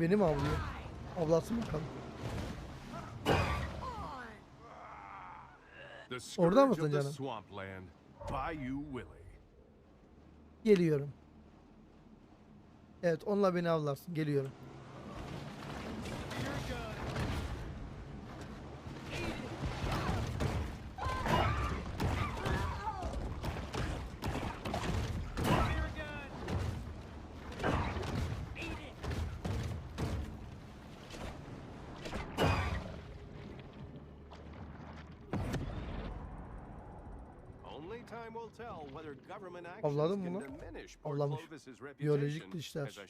Beni mi avlıyor? Avlasın bakalım. The Orada mısın canım? Geliyorum. Evet onunla beni avlarsın. Geliyorum. Diminish Port Avlamış. Biyolojik dişler.